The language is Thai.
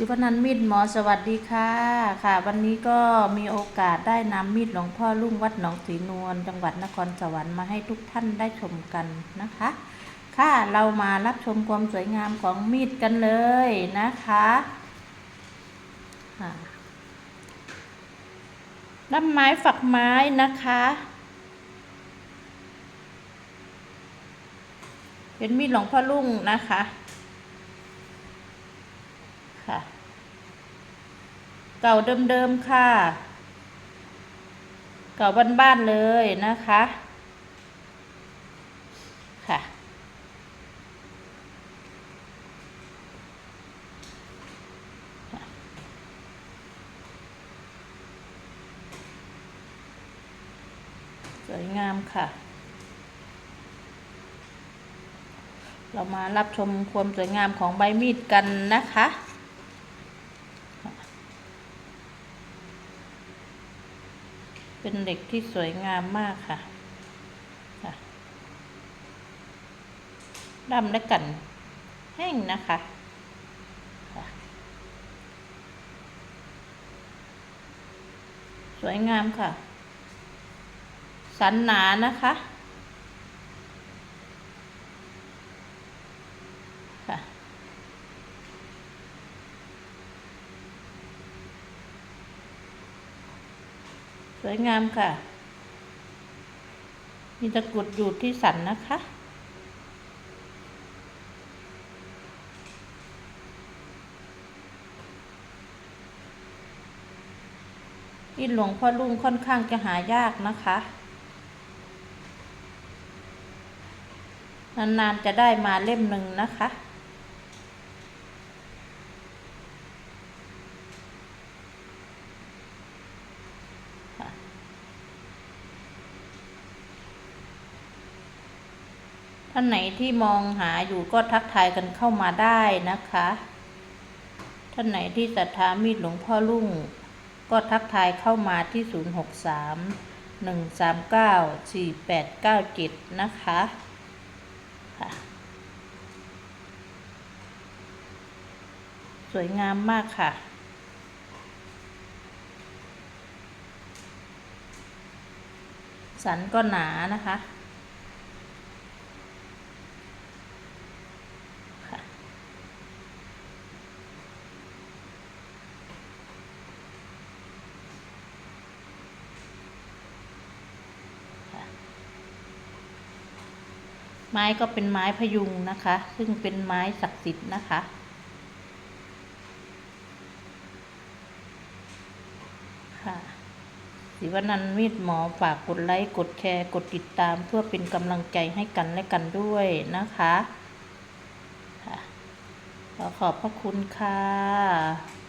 ศิวนันมีดหมอสวัสดีค่ะค่ะ วันนี้ก็มีโอกาสได้นำมีดหลวงพ่อลุ่งวัดหนองสีนวลจังหวัดนครสวรรค์มาให้ทุกท่านได้ชมกันนะคะ ค่ะเรามารับชมความสวยงามของมีดกันเลยนะคะค่ะด้ามไม้ฝักไม้นะคะ เป็นมีดหลวงพ่อลุ่งนะคะ ค่ะ เก่าเดิมๆค่ะ เก่าบ้านๆเลยนะคะ ค่ะสวยงามค่ะ เรามารับชมความสวยงามของใบมีดกันนะคะ เป็นเหล็กที่สวยงามมากค่ะดำและกันแห้งนะคะค่ะสวยงามค่ะ สันหนานะคะ ค่ะ สวยงามค่ะ มีตะกรุดอยู่ที่สันนะคะที่หลวงพ่อลุงค่อนข้างจะหายากนะคะ นานๆจะได้มาเล่มหนึ่งนะคะ ท่านไหนที่มองหาอยู่ก็ทักทายกันเข้ามาได้นะคะ ท่านไหนที่ศรัทธามีดหลวงพ่อลุ่ง ก็ทักทายเข้ามาที่ 063 139 4897 นะคะค่ะสวยงามมากค่ะ สันก็หนานะคะค่ะ ไม้ก็เป็นไม้พยุงนะคะ ซึ่งเป็นไม้ศักดิ์สิทธิ์นะคะ ค่ะศิวนันท์มีดหมอฝากกดไลค์กดแชร์กดติดตามเพื่อเป็นกำลังใจให้กันและกันด้วยนะคะค่ะขอขอบพระคุณค่ะ